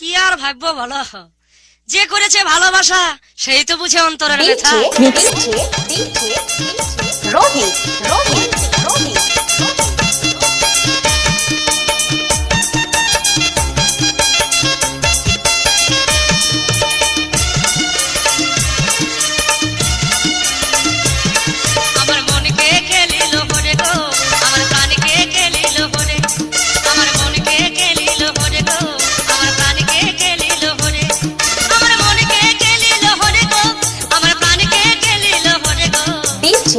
কি আর ভাগ্য ভালো যে করেছে ভালোবাসা সেই তো বুঝে অন্তরের ব্যথা। রোহিত রোহিত।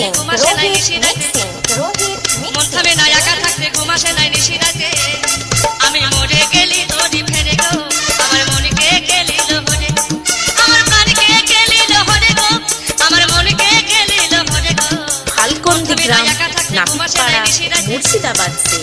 মিক্সিং রোহিত মিক্সিং রোহিত মন থামে না একা থাকতে ঘুম আসে না নিশি রাতে আমি মরে গেলি তোরি ফেরে গো আমার মনকে গেলি লোহরে আমার প্রাণকে গেলি লোহরে গো আমার মনকে গেলি লোহরে গো। কালকন্দি গ্রাম নাপিপাড়া মুর্শিদাবাদ সে।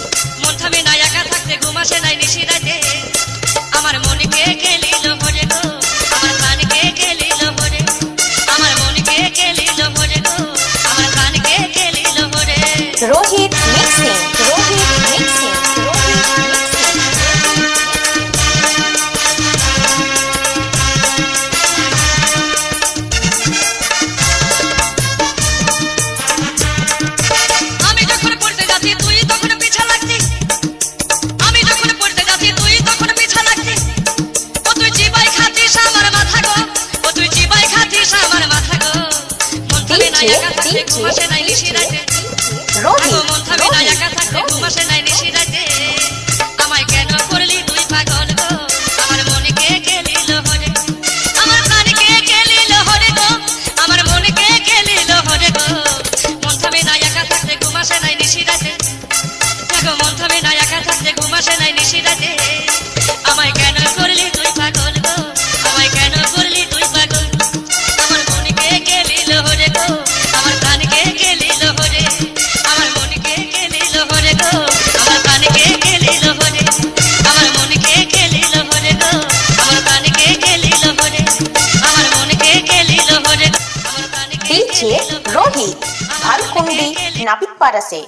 చేస్ రోహిత్ भालकुंडी नाभिक पारा से